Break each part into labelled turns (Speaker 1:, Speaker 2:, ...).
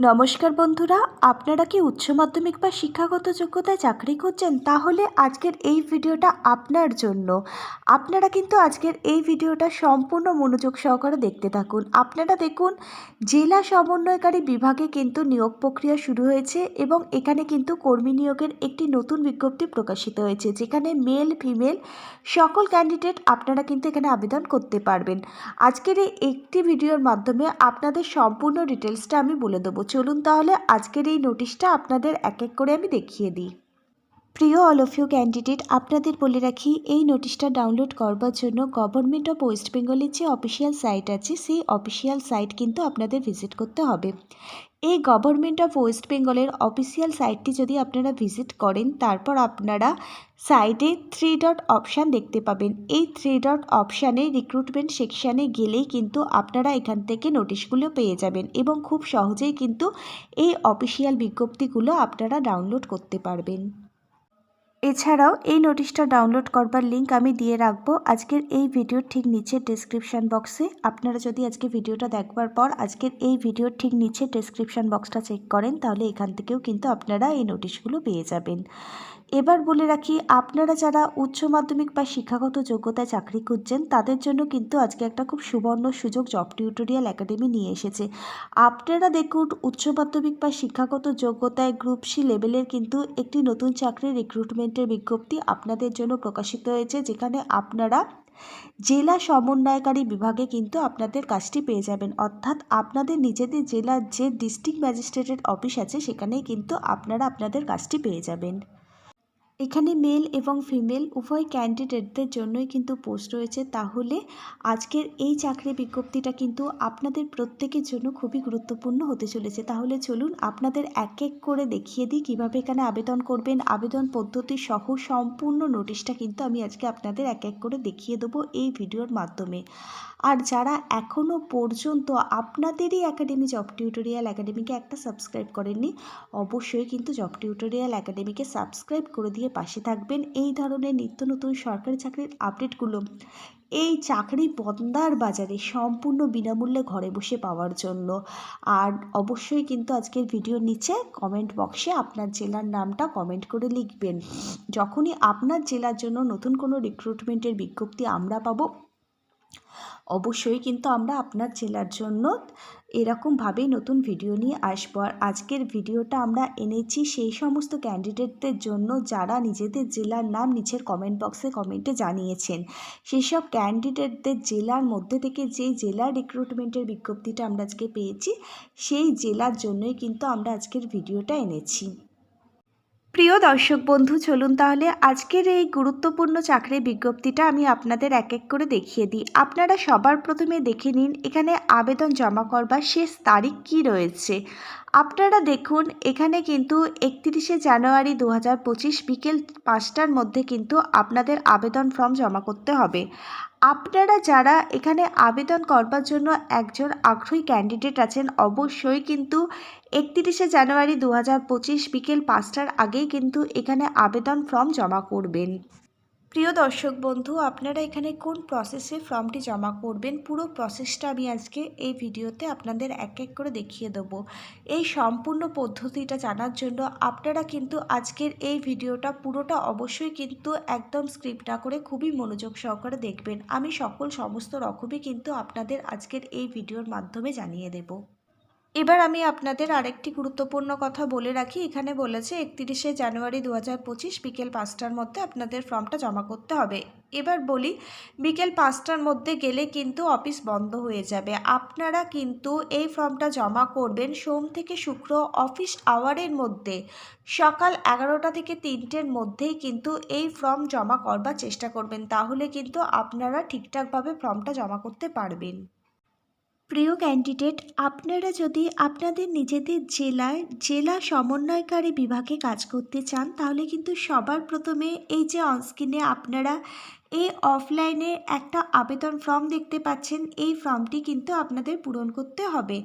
Speaker 1: নমস্কার বন্ধুরা, আপনারা কি উচ্চ মাধ্যমিক বা শিক্ষাগত যোগ্যতায় চাকরি করছেন তাহলে আজকের এই ভিডিওটা আপনার জন্য। আপনারা কিন্তু আজকের এই ভিডিওটা সম্পূর্ণ মনোযোগ সহকারে দেখতে থাকুন। আপনারা দেখুন, জেলা সমন্বয়কারী বিভাগে কিন্তু নিয়োগ প্রক্রিয়া শুরু হয়েছে এবং এখানে কিন্তু কর্মী নিয়োগের একটি নতুন বিজ্ঞপ্তি প্রকাশিত হয়েছে, যেখানে মেল, ফিমেল সকল ক্যান্ডিডেট আপনারা কিন্তু এখানে আবেদন করতে পারবেন। আজকের এই একটি ভিডিওর মাধ্যমে আপনাদের সম্পূর্ণ ডিটেলসটা আমি বলে দেবো। চলুন তাহলে আজকের এই নোটিশটা আপনাদের এক এক করে আমি দেখিয়ে দিই। প্রিয় অল অফ ইউ ক্যান্ডিডেট, আপনাদের বলে রাখি, এই নোটিশটা ডাউনলোড করবার জন্য গভর্নমেন্ট অফ ওয়েস্ট বেঙ্গলের যে অফিসিয়াল সাইট আছে, সেই অফিসিয়াল সাইট কিন্তু আপনাদের ভিজিট করতে হবে। এই গভর্নমেন্ট অফ ওয়েস্ট বেঙ্গলের অফিসিয়াল সাইটটি যদি আপনারা ভিজিট করেন, তারপর আপনারা সাইডে থ্রি ডট অপশান দেখতে পাবেন। এই থ্রি ডট অপশানে রিক্রুটমেন্ট সেকশানে গেলেই কিন্তু আপনারা এখান থেকে নোটিশগুলো পেয়ে যাবেন এবং খুব সহজেই কিন্তু এই অফিসিয়াল বিজ্ঞপ্তিগুলো আপনারা ডাউনলোড করতে পারবেন। এছাড়াও এই নোটিশটা ডাউনলোড করবার লিঙ্ক আমি দিয়ে রাখব। আজকের এই ভিডিওর ঠিক নিচে ডিসক্রিপশান বক্সে আপনারা যদি আজকে ভিডিওটা দেখবার পর আজকের এই ভিডিওর ঠিক নিচে ডিসক্রিপশান বক্সটা চেক করেন, তাহলে এখান থেকেও কিন্তু আপনারা এই নোটিশগুলো পেয়ে যাবেন। এবার বলে রাখি, আপনারা যারা উচ্চ মাধ্যমিক বা শিক্ষাগত যোগ্যতায় চাকরি খুঁজছেন, তাদের জন্য কিন্তু আজকে একটা খুব সুবর্ণ সুযোগ জব টিউটোরিয়াল একাডেমি নিয়ে এসেছে। আপনারা দেখুন, উচ্চ মাধ্যমিক বা শিক্ষাগত যোগ্যতায় গ্রুপ সি লেভেলের কিন্তু একটি নতুন চাকরির রিক্রুটমেন্টের বিজ্ঞপ্তি আপনাদের জন্য প্রকাশিত হয়েছে, যেখানে আপনারা জেলা সমন্বয়কারী বিভাগে কিন্তু আপনাদের কাজটি পেয়ে যাবেন। অর্থাৎ আপনাদের নিজেদের জেলার যে ডিস্ট্রিক্ট ম্যাজিস্ট্রেটের অফিস আছে, সেখানেই কিন্তু আপনারা আপনাদের কাজটি পেয়ে যাবেন। এখানে মেল এবং ফিমেল উভয় ক্যান্ডিডেটদের জন্যই কিন্তু পোস্ট রয়েছে। তাহলে আজকের এই চাকরি বিজ্ঞপ্তিটা কিন্তু আপনাদের প্রত্যেকের জন্য খুবই গুরুত্বপূর্ণ হতে চলেছে। তাহলে চলুন আপনাদের এক এক করে দেখিয়ে দিই কীভাবে এখানে আবেদন করবেন। আবেদন পদ্ধতি সহ সম্পূর্ণ নোটিশটা কিন্তু আমি আজকে আপনাদের এক এক করে দেখিয়ে দেবো এই ভিডিওর মাধ্যমে। আর যারা এখনও পর্যন্ত আপনাদেরই একাডেমি জব টিউটোরিয়াল একাডেমিকে একটা সাবস্ক্রাইব করেননি, অবশ্যই কিন্তু জব টিউটোরিয়াল একাডেমিকে সাবস্ক্রাইব করে দিয়ে পাশে থাকবেন। এই ধরনের নিত্য নতুন সরকারি চাকরির আপডেটগুলো এই চাকরি বন্দার বাজারে সম্পূর্ণ বিনামূল্যে ঘরে বসে পাওয়ার জন্য। আর অবশ্যই কিন্তু আজকের ভিডিওর নিচে কমেন্ট বক্সে আপনার জেলার নামটা কমেন্ট করে লিখবেন। যখনই আপনার জেলার জন্য নতুন কোনো রিক্রুটমেন্টের বিজ্ঞপ্তি আমরা পাবো অবশ্যই কিন্তু আমরা আপনার জেলার জন্য এরকমভাবেই নতুন ভিডিও নিয়ে আসব। আর আজকের ভিডিওটা আমরা এনেছি সেই সমস্ত ক্যান্ডিডেটদের জন্য যারা নিজেদের জেলার নাম নিচের কমেন্ট বক্সে কমেন্টে জানিয়েছেন। সেই সব ক্যান্ডিডেটদের জেলার মধ্যে থেকে যেই জেলার রিক্রুটমেন্টের বিজ্ঞপ্তিটা আমরা আজকে পেয়েছি, সেই জেলার জন্যই কিন্তু আমরা আজকের ভিডিওটা এনেছি। প্রিয় দর্শক বন্ধু, চলুন তাহলে আজকের এই গুরুত্বপূর্ণ চাকরির বিজ্ঞপ্তিটা আমি আপনাদের এক এক করে দেখিয়ে দিই। আপনারা সবার প্রথমে দেখে নিন, এখানে আবেদন জমা করবার শেষ তারিখ কি রয়েছে। আপনারা দেখুন, এখানে কিন্তু একত্রিশে জানুয়ারি দু হাজার পঁচিশ বিকেল পাঁচটার মধ্যে কিন্তু আপনাদের আবেদন ফর্ম জমা করতে হবে। আপনারা যারা এখানে আবেদন করবার জন্য একজন আগ্রহী ক্যান্ডিডেট আছেন, অবশ্যই কিন্তু একত্রিশে জানুয়ারি দু হাজার পঁচিশ বিকেল পাঁচটার আগেই কিন্তু এখানে আবেদন ফর্ম জমা করবেন। প্রিয় দর্শক বন্ধু, আপনারা এখানে কোন প্রসেসে ফর্মটি জমা করবেন? পুরো প্রসেসটা আমি আজকে এই ভিডিওতে আপনাদের এক এক করে দেখিয়ে দেবো। এই সম্পূর্ণ পদ্ধতিটা জানার জন্য আপনারা কিন্তু আজকের এই ভিডিওটা পুরোটা অবশ্যই কিন্তু একদম স্ক্রিপ্ট না করে খুবই মনোযোগ সহকারে দেখবেন। আমি সকল সমস্ত রকমই কিন্তু আপনাদের আজকের এই ভিডিওর মাধ্যমে জানিয়ে দেবো। এবার আমি আপনাদের আরেকটি গুরুত্বপূর্ণ কথা বলে রাখি। এখানে বলেছে, একত্রিশে জানুয়ারি দু হাজার পঁচিশ বিকেল পাঁচটার মধ্যে আপনাদের ফর্মটা জমা করতে হবে। এবার বলি, বিকেল পাঁচটার মধ্যে গেলে কিন্তু অফিস বন্ধ হয়ে যাবে। আপনারা কিন্তু এই ফর্মটা জমা করবেন সোম থেকে শুক্র অফিস আওয়ারের মধ্যে। সকাল এগারোটা থেকে তিনটের মধ্যেই কিন্তু এই ফর্ম জমা করবার চেষ্টা করবেন। তাহলে কিন্তু আপনারা ঠিকঠাকভাবে ফর্মটা জমা করতে পারবেন। প্রিয় ক্যান্ডিডেট আপনারা যদি আপনাদের নিজেদের জেলায়, জেলা সমন্বয়কারী বিভাগে কাজ করতে চান, তাহলে কিন্তু সবার প্রথমে এই যে অনস্ক্রিনে আপনারা এই অফলাইনে একটা আবেদন ফর্ম দেখতে পাচ্ছেন। এই ফর্মটি কিন্তু আপনাদের পূরণ করতে হবে।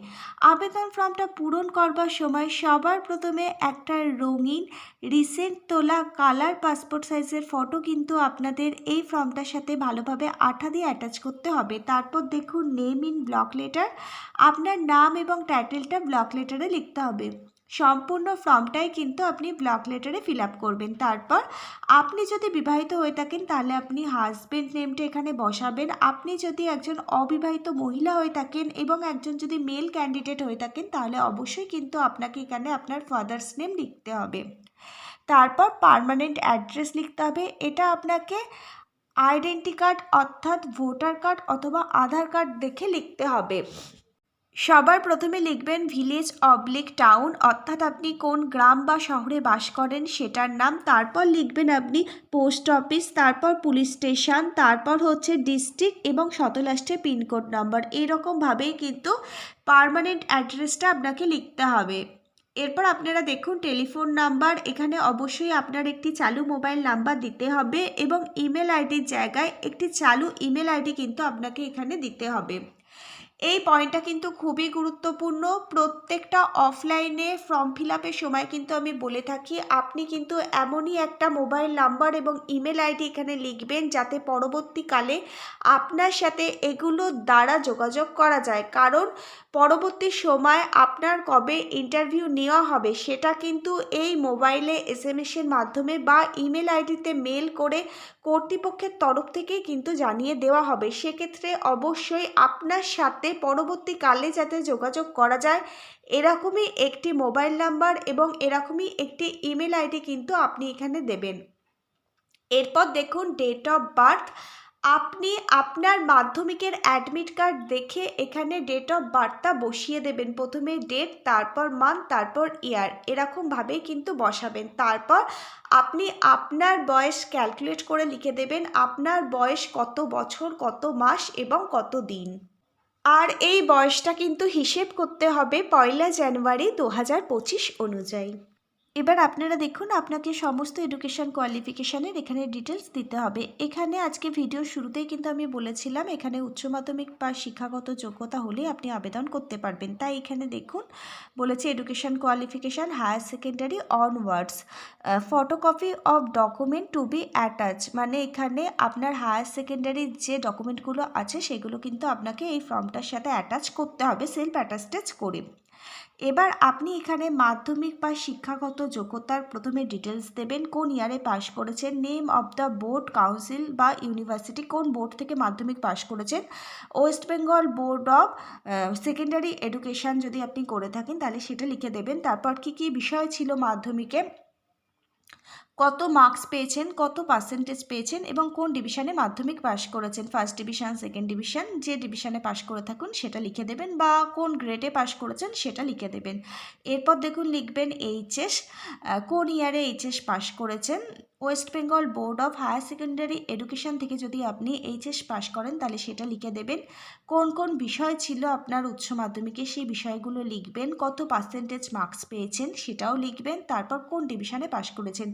Speaker 1: আবেদন ফর্মটা পূরণ করবার সময় সবার প্রথমে একটা রঙিন রিসেন্ট তোলা কালার পাসপোর্ট সাইজের ফটো কিন্তু আপনাদের এই ফর্মটার সাথে ভালোভাবে আঠা দিয়ে অ্যাটাচ করতে হবে। তারপর দেখুন নেম ইন ব্লক লেটার আপনার নাম এবং টাইটেলটা ব্লক লেটারে লিখতে হবে। সম্পূর্ণ ফর্মটাই কিন্তু আপনি ব্লক লেটারে ফিল আপ করবেন। তারপর আপনি যদি বিবাহিত হয়ে থাকেন, তাহলে আপনি হাজবেন্ড নেমটা এখানে বসাবেন। আপনি যদি একজন অবিবাহিত মহিলা হয়ে থাকেন এবং একজন যদি মেল ক্যান্ডিডেট হয়ে থাকেন, তাহলে অবশ্যই কিন্তু আপনাকে এখানে আপনার ফাদার্স নেম লিখতে হবে। তারপর পার্মানেন্ট অ্যাড্রেস লিখতে হবে। এটা আপনাকে আইডেন্টি কার্ড অর্থাৎ ভোটার কার্ড অথবা আধার কার্ড দেখে লিখতে হবে। সবার প্রথমে লিখবেন ভিলেজ অবলিক টাউন অর্থাৎ আপনি কোন গ্রাম বা শহরে বাস করেন সেটার নাম, তারপর লিখবেন আপনি পোস্ট অফিস তারপর পুলিশ স্টেশন তারপর হচ্ছে ডিস্ট্রিক্ট এবং শত লাস্টে পিনকোড নম্বর। এইরকমভাবেই কিন্তু পার্মানেন্ট অ্যাড্রেসটা আপনাকে লিখতে হবে। এরপর আপনারা দেখুন টেলিফোন নাম্বার, এখানে অবশ্যই আপনার একটি চালু মোবাইল নাম্বার দিতে হবে এবং ইমেল আইডির জায়গায় একটি চালু ইমেল আইডি কিন্তু আপনাকে এখানে দিতে হবে। এই পয়েন্টটা কিন্তু খুবই গুরুত্বপূর্ণ। প্রত্যেকটা অফলাইনে ফর্ম ফিল আপের সময় কিন্তু আমি বলে থাকি, আপনি কিন্তু এমনই একটা মোবাইল নাম্বার এবং ইমেল আইডি এখানে লিখবেন যাতে পরবর্তীকালে আপনার সাথে এগুলোর দ্বারা যোগাযোগ করা যায়। কারণ পরবর্তী সময় আপনার কবে ইন্টারভিউ নেওয়া হবে সেটা কিন্তু এই মোবাইলে এস এম এসের মাধ্যমে বা ইমেল আইডিতে মেল করে কর্তৃপক্ষের তরফ থেকে কিন্তু জানিয়ে দেওয়া হবে। সেক্ষেত্রে অবশ্যই আপনার সাথে পরবর্তীকালে যাতে যোগাযোগ করা যায়, এরকমই একটি মোবাইল নাম্বার এবং এরকমই একটি ইমেল আইডি কিন্তু আপনি এখানে দেবেন। এরপর দেখুন ডেট অফ বার্থ আপনি আপনার মাধ্যমিকের অ্যাডমিট কার্ড দেখে এখানে ডেট অফ বার্থটা বসিয়ে দেবেন। প্রথমে ডেট তারপর মান্থ তারপর ইয়ার এরকমভাবেই কিন্তু বসাবেন। তারপর আপনি আপনার বয়স ক্যালকুলেট করে লিখে দেবেন আপনার বয়স কত বছর, কত মাস এবং কত দিন। আর এই বয়সটা কিন্তু হিসেব করতে হবে পয়লা জানুয়ারি দু হাজার পঁচিশ অনুযায়ী। এবার আপনারা দেখুন, আপনাকে সমস্ত এডুকেশন কোয়ালিফিকেশানের এখানে ডিটেলস দিতে হবে। এখানে আজকে ভিডিও শুরুতেই কিন্তু আমি বলেছিলাম, এখানে উচ্চ মাধ্যমিক বা শিক্ষাগত যোগ্যতা হলে আপনি আবেদন করতে পারবেন। তাই এখানে দেখুন, বলেছে education qualification higher secondary onwards photocopy of document to be attach মানে এখানে আপনার হায়ার সেকেন্ডারির যে ডকুমেন্টগুলো আছে, সেগুলো কিন্তু আপনাকে এই ফর্মটার সাথে অ্যাটাচ করতে হবে সেলফ অ্যাটাস্টেজ করে। এবার আপনি এখানে মাধ্যমিক বা শিক্ষাগত যোগ্যতার প্রথমে ডিটেলস দেবেন, কোন ইয়ারে পাশ করেছেন name of the board council বা ইউনিভার্সিটি কোন বোর্ড থেকে মাধ্যমিক পাশ করেছেন। West Bengal board of secondary education যদি আপনি করে থাকেন, তাহলে সেটা লিখে দেবেন। তারপর কি কি বিষয় ছিল মাধ্যমিকে? কত মার্কস পেয়েছেন, কত পার্সেন্টেজ পেয়েছেন এবং কোন ডিভিশনে মাধ্যমিক পাশ করেছেন? ফার্স্ট ডিভিশন সেকেন্ড ডিভিশন যে ডিভিশনে পাশ করে থাকুন সেটা লিখে দেবেন বা কোন গ্রেডে পাশ করেছেন সেটা লিখে দেবেন। এরপর দেখুন লিখবেন এইচএস কোন ইয়ারে এইচএস পাশ করেছেন? West Bengal board of higher secondary education থেকে যদি আপনি এইচএস পাশ করেন, তাহলে সেটা লিখে দেবেন। কোন কোন বিষয় ছিল আপনার উচ্চ মাধ্যমিকে সেই বিষয়গুলো লিখবেন, কত পার্সেন্টেজ মার্কস পেয়েছেন সেটাও লিখবেন, তারপর কোন ডিভিশনে পাশ করেছেন।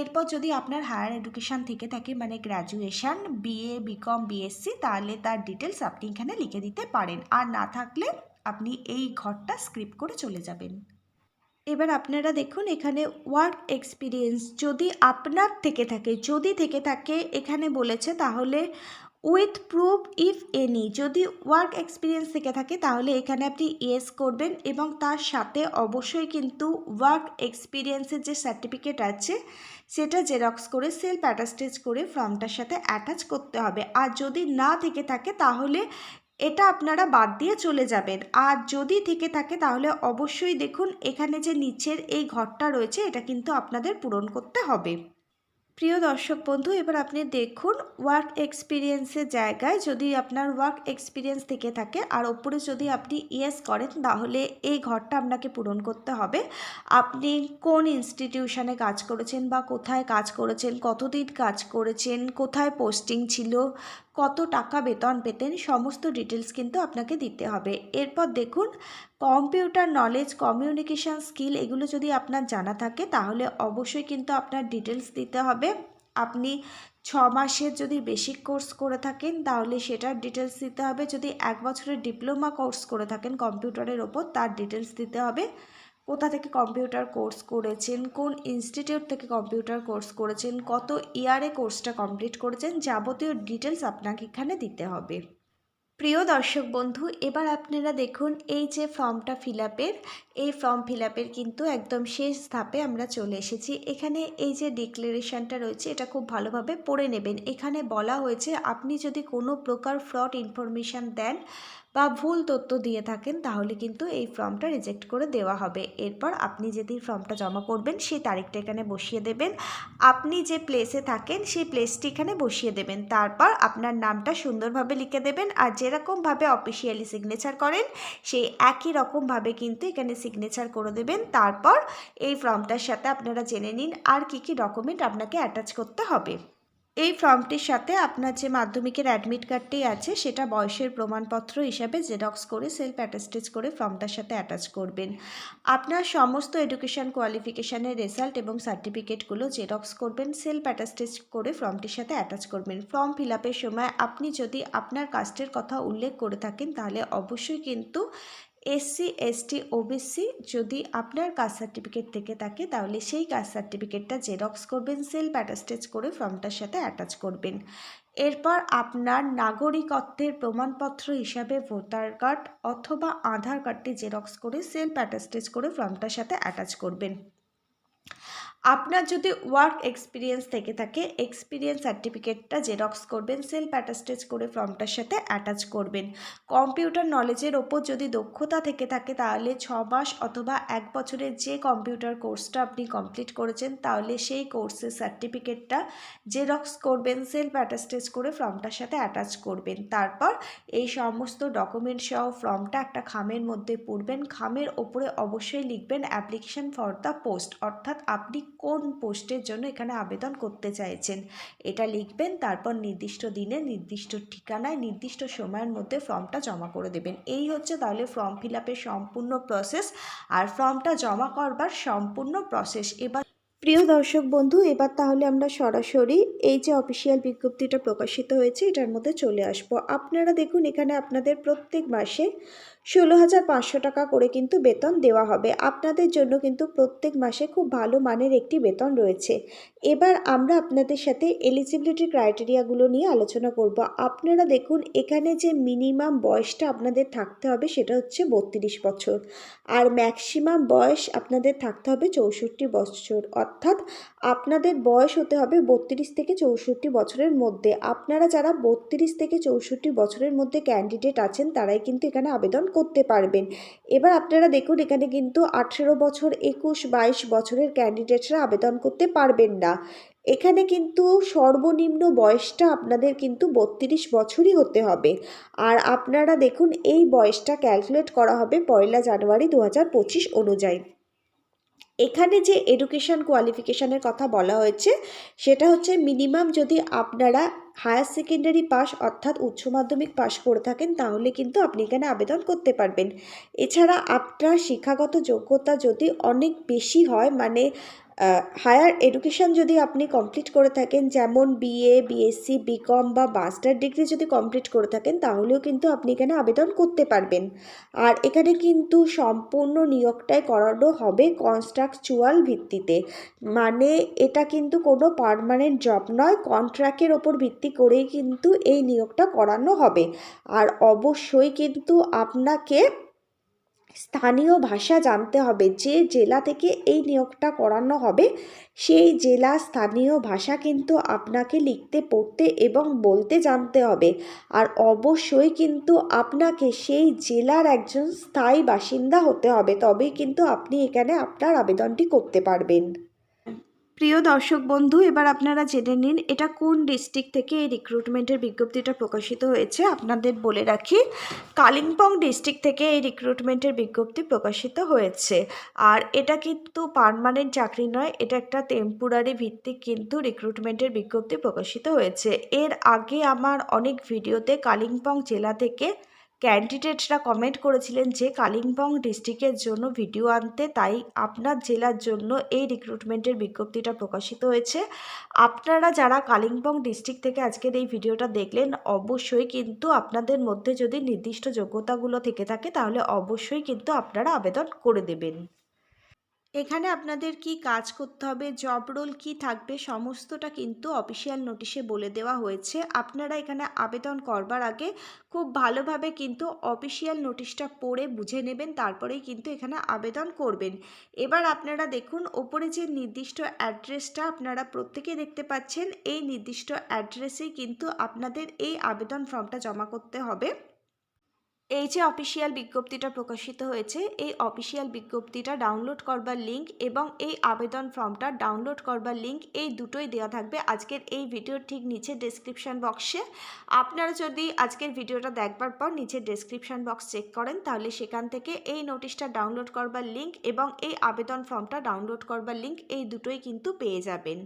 Speaker 1: এরপর যদি আপনার হায়ার এডুকেশান থেকে থাকে মানে গ্র্যাজুয়েশান বিএ বিকম বিএসসি তাহলে তার ডিটেলস আপনি এখানে লিখে দিতে পারেন। আর না থাকলে আপনি এই ঘরটা স্ক্রিপ্ট করে চলে যাবেন। এবার আপনারা দেখুন এখানে ওয়ার্ক এক্সপিরিয়েন্স যদি আপনার থেকে থাকে, যদি থেকে থাকে এখানে বলেছে তাহলে উইথ প্রুফ ইফ এনি যদি ওয়ার্ক এক্সপিরিয়েন্স থেকে থাকে তাহলে এখানে আপনি ইয়েস করবেন এবং তার সাথে অবশ্যই কিন্তু ওয়ার্ক এক্সপিরিয়েন্সের যে সার্টিফিকেট আছে, সেটা জেরক্স করে সেলফ অ্যাটাস্টেজ করে ফর্মটার সাথে অ্যাটাচ করতে হবে। আর যদি না থেকে থাকে তাহলে এটা আপনারা বাদ দিয়ে চলে যাবেন। আর যদি থেকে থাকে তাহলে অবশ্যই দেখুন, এখানে যে নিচের এই ঘরটা রয়েছে, এটা কিন্তু আপনাদের পূরণ করতে হবে। প্রিয় দর্শক বন্ধু, এবার আপনি দেখুন ওয়ার্ক এক্সপিরিয়েন্সের জায়গায় যদি আপনার ওয়ার্ক এক্সপিরিয়েন্স থেকে থাকে, আর ওপরে যদি আপনি ইয়েস করেন, তাহলে এই ঘরটা আপনাকে পূরণ করতে হবে। আপনি কোন ইনস্টিটিউশনে কাজ করেছেন বা কোথায় কাজ করেছেন, কতদিন কাজ করেছেন, কোথায় পোস্টিং ছিল কত টাকা বেতন পেতেন সমস্ত ডিটেলস কিন্তু আপনাকে দিতে হবে। এরপর দেখুন কম্পিউটার নলেজ কমিউনিকেশান স্কিল এগুলো যদি আপনার জানা থাকে, তাহলে অবশ্যই কিন্তু আপনার ডিটেলস দিতে হবে। আপনি ছ মাসের যদি বেসিক কোর্স করে থাকেন, তাহলে সেটার ডিটেলস দিতে হবে। যদি এক বছরের ডিপ্লোমা কোর্স করে থাকেন কম্পিউটারের ওপর, তার ডিটেলস দিতে হবে। কোথা থেকে কম্পিউটার কোর্স করেছেন, কোন ইনস্টিটিউট থেকে কম্পিউটার কোর্স করেছেন, কত ইয়ারে কোর্সটা কমপ্লিট করেছেন, যাবতীয় ডিটেলস আপনাকে এখানে দিতে হবে। প্রিয় দর্শক বন্ধু, এবার আপনারা দেখুন এই যে ফর্মটা ফিল এই ফর্ম ফিল কিন্তু একদম শেষ ধাপে আমরা চলে এসেছি। এখানে এই যে ডিক্লারেশনটা রয়েছে, এটা খুব ভালোভাবে পড়ে নেবেন। এখানে বলা হয়েছে, আপনি যদি কোনো প্রকার ফ্রড ইনফরমেশান দেন বা ভুল তথ্য দিয়ে থাকেন, তাহলে কিন্তু এই ফর্মটা রিজেক্ট করে দেওয়া হবে। এরপর আপনি যেদিন ফর্মটা জমা করবেন, সেই তারিখটা এখানে বসিয়ে দেবেন। আপনি যে প্লেসে থাকেন, সেই প্লেসটি এখানে বসিয়ে দেবেন। তারপর আপনার নামটা সুন্দরভাবে লিখে দেবেন আর যেরকমভাবে অফিসিয়ালি সিগনেচার করেন, সেই একই রকমভাবে কিন্তু এখানে সিগনেচার করে দেবেন। তারপর এই ফর্মটার সাথে আপনারা জেনে নিন আর কি কি ডকুমেন্ট আপনাকে অ্যাটাচ করতে হবে। এই ফর্মটির সাথে আপনার যে মাধ্যমিকের অ্যাডমিট কার্ডটি আছে, সেটা বয়সের প্রমাণপত্র হিসাবে জেরক্স করে সেলফ অ্যাটাস্টেজ করে ফর্মটার সাথে অ্যাটাচ করবেন। আপনার সমস্ত এডুকেশন কোয়ালিফিকেশানের রেজাল্ট এবং সার্টিফিকেটগুলো জেরক্স করবেন সেলফ অ্যাটাস্টেজ করে ফর্মটির সাথে অ্যাটাচ করবেন। ফর্ম ফিল সময় আপনি যদি আপনার কাস্টের কথা উল্লেখ করে থাকেন, তাহলে অবশ্যই কিন্তু এসসি, এসটি, ওবিসি যদি আপনার কাস্ট সার্টিফিকেট থেকে থাকে, তাহলে সেই কাস্ট সার্টিফিকেটটা জেরক্স করবেন, সেলফ অ্যাটাস্টেজ করে ফর্মটার সাথে অ্যাটাচ করবেন। এরপর আপনার নাগরিকত্বের প্রমাণপত্র হিসাবে ভোটার কার্ড অথবা আধার কার্ডটি জেরক্স করে, সেলফ অ্যাটাস্টেজ করে ফর্মটার সাথে অ্যাটাচ করবেন। আপনার যদি ওয়ার্ক এক্সপিরিয়েন্স থেকে থাকে এক্সপিরিয়েন্স সার্টিফিকেটটা জেরক্স করবেন সেলফ অ্যাটাস্টেজ করে ফর্মটার সাথে অ্যাটাচ করবেন। কম্পিউটার নলেজের ওপর যদি দক্ষতা থেকে থাকে, তাহলে ছ মাস অথবা এক বছরের যে কম্পিউটার কোর্সটা আপনি কমপ্লিট করেছেন, তাহলে সেই কোর্সের সার্টিফিকেটটা জেরক্স করবেন সেলফ অ্যাটাস্টেজ করে ফর্মটার সাথে অ্যাটাচ করবেন। তারপর এই সমস্ত ডকুমেন্ট সহ ফর্মটা একটা খামের মধ্যে পড়বেন। খামের ওপরে অবশ্যই লিখবেন অ্যাপ্লিকেশন ফর দ্য পোস্ট অর্থাৎ আপনি কোন পোস্টের জন্য এখানে আবেদন করতে চাইছেন? এটা লিখবেন, তারপর নির্দিষ্ট দিনে, নির্দিষ্ট ঠিকানায়, নির্দিষ্ট সময়ের মধ্যে ফর্মটা জমা করে দেবেন। এই হচ্ছে তাহলে ফর্ম ফিল সম্পূর্ণ প্রসেস। আর ফর্মটা জমা করবার সম্পূর্ণ প্রসেস। এবার প্রিয় দর্শক বন্ধু, এবার তাহলে আমরা সরাসরি এই যে অফিসিয়াল বিজ্ঞপ্তিটা প্রকাশিত হয়েছে, এটার মধ্যে চলে আসব। আপনারা দেখুন, এখানে আপনাদের প্রত্যেক মাসে ষোলো হাজার পাঁচশো টাকা করে কিন্তু বেতন দেওয়া হবে। আপনাদের জন্য কিন্তু প্রত্যেক মাসে খুব ভালো মানের একটি বেতন রয়েছে। এবার আমরা আপনাদের সাথে এলিজিবিলিটি ক্রাইটেরিয়াগুলো নিয়ে আলোচনা করব। আপনারা দেখুন, এখানে যে মিনিমাম বয়সটা আপনাদের থাকতে হবে সেটা হচ্ছে বত্রিশ বছর। আর ম্যাক্সিমাম বয়স আপনাদের থাকতে হবে চৌষট্টি বছর। অর্থাৎ আপনাদের বয়স হতে হবে বত্রিশ থেকে চৌষট্টি বছরের মধ্যে। আপনারা যারা বত্রিশ থেকে চৌষট্টি বছরের মধ্যে ক্যান্ডিডেট আছেন, তারাই কিন্তু এখানে আবেদন করতে পারবেন। এবার আপনারা দেখুন, এখানে কিন্তু আঠেরো বছর, একুশ, বাইশ বছরের ক্যান্ডিডেটরা আবেদন করতে পারবেন না। এখানে কিন্তু সর্বনিম্ন বয়সটা আপনাদের কিন্তু বত্রিশ বছরই হতে হবে। আর আপনারা দেখুন, এই বয়সটা ক্যালকুলেট করা হবে পয়লা জানুয়ারি দু হাজার পঁচিশ অনুযায়ী। এখানে যে এডুকেশান কোয়ালিফিকেশানের কথা বলা হয়েছে, সেটা হচ্ছে মিনিমাম যদি আপনারা হায়ার সেকেন্ডারি পাস অর্থাৎ উচ্চ মাধ্যমিক পাস করে থাকেন, তাহলে কিন্তু আপনি এখানে আবেদন করতে পারবেন। এছাড়া আপনার শিক্ষাগত যোগ্যতা যদি অনেক বেশি হয় মানে হায়ার এডুকেশান যদি আপনি কমপ্লিট করে থাকেন, যেমন বিএ বিএসসি বিকম বা মাস্টার ডিগ্রি যদি কমপ্লিট করে থাকেন, তাহলেও কিন্তু আপনি এখানে আবেদন করতে পারবেন। আর এখানে কিন্তু সম্পূর্ণ নিয়োগটাই করানো হবে কনস্ট্রাকচুয়াল ভিত্তিতে। মানে এটা কিন্তু কোনো পারমানেন্ট জব নয় কন্ট্রাক্টের ওপর ভিত্তি করেই কিন্তু এই নিয়োগটা করানো হবে। আর অবশ্যই কিন্তু আপনাকে স্থানীয় ভাষা জানতে হবে যে জেলা থেকে এই নিয়োগটা করানো হবে। সেই জেলা স্থানীয় ভাষা কিন্তু আপনাকে লিখতে, পড়তে এবং বলতে জানতে হবে। আর অবশ্যই কিন্তু আপনাকে সেই জেলার একজন স্থায়ী বাসিন্দা হতে হবে। তবেই কিন্তু আপনি এখানে আপনার আবেদনটি করতে পারবেন। প্রিয় দর্শক বন্ধু, এবার আপনারা জেনে নিন এটা কোন ডিস্ট্রিক্ট থেকে এই রিক্রুটমেন্টের বিজ্ঞপ্তিটা প্রকাশিত হয়েছে। আপনাদের বলে রাখি, কালিম্পং ডিস্ট্রিক্ট থেকে এই রিক্রুটমেন্টের বিজ্ঞপ্তি প্রকাশিত হয়েছে। আর এটা কিন্তু পারমানেন্ট চাকরি নয়, এটা একটা টেম্পোরারি ভিত্তিক কিন্তু রিক্রুটমেন্টের বিজ্ঞপ্তি প্রকাশিত হয়েছে। এর আগে আমার অনেক ভিডিওতে কালিম্পং জেলা থেকে ক্যান্ডিডেটরা কমেন্ট করেছিলেন যে কালিম্পং ডিস্ট্রিক্টের জন্য ভিডিও আনতে, তাই আপনার জেলার জন্য এই রিক্রুটমেন্টের বিজ্ঞপ্তিটা প্রকাশিত হয়েছে। আপনারা যারা কালিম্পং ডিস্ট্রিক্ট থেকে আজকের এই ভিডিওটা দেখলেন, অবশ্যই কিন্তু আপনাদের মধ্যে যদি নির্দিষ্ট যোগ্যতাগুলো থেকে থাকে, তাহলে অবশ্যই কিন্তু আপনারা আবেদন করে দেবেন। এখানে আপনাদের কি কাজ করতে হবে জব রোল কী থাকবে, সমস্তটা কিন্তু অফিসিয়াল নোটিশে বলে দেওয়া হয়েছে। আপনারা এখানে আবেদন করবার আগে খুব ভালোভাবে কিন্তু অফিসিয়াল নোটিশটা পড়ে বুঝে নেবেন, তারপরেই কিন্তু এখানে আবেদন করবেন। এবার আপনারা দেখুন, ওপরে যে নির্দিষ্ট অ্যাড্রেসটা আপনারা প্রত্যেকে দেখতে পাচ্ছেন, এই নির্দিষ্ট অ্যাড্রেসেই কিন্তু আপনাদের এই আবেদন ফর্মটা জমা করতে হবে। এই যে অফিসিয়াল বিজ্ঞপ্তিটা প্রকাশিত হয়েছে, এই অফিসিয়াল বিজ্ঞপ্তিটা ডাউনলোড করবার লিঙ্ক এবং এই আবেদন ফর্মটা ডাউনলোড করবার লিঙ্ক এই দুটোই দেওয়া থাকবে আজকের এই ভিডিওর ঠিক নিচে ডেসক্রিপশন বক্সে আপনারা যদি আজকের ভিডিওটা দেখবার পর নিচে ডেসক্রিপশন বক্স চেক করেন, তাহলে সেখান থেকে এই নোটিশটা ডাউনলোড করবার লিঙ্ক এবং এই আবেদন ফর্মটা ডাউনলোড করবার লিঙ্ক এই দুটোই কিন্তু পেয়ে যাবেন।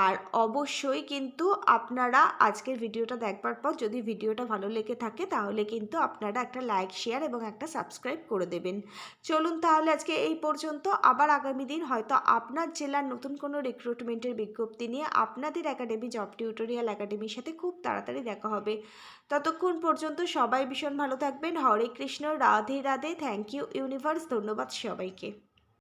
Speaker 1: আর অবশ্যই কিন্তু আপনারা আজকের ভিডিওটা দেখবার পর যদি ভিডিওটা ভালো লেগে থাকে, তাহলে কিন্তু আপনারা একটা লাইক শেয়ার এবং একটা সাবস্ক্রাইব করে দেবেন। চলুন তাহলে আজকে এই পর্যন্ত। আবার আগামী দিন হয়তো আপনার জেলার নতুন কোনো রিক্রুটমেন্টের বিজ্ঞপ্তি নিয়ে আপনাদের একাডেমি জব টিউটোরিয়াল একাডেমির সাথে খুব তাড়াতাড়ি দেখা হবে। ততক্ষণ পর্যন্ত সবাই ভীষণ ভালো থাকবেন। Hare Krishna, Radhe Radhe. Thank you universe ধন্যবাদ সবাইকে।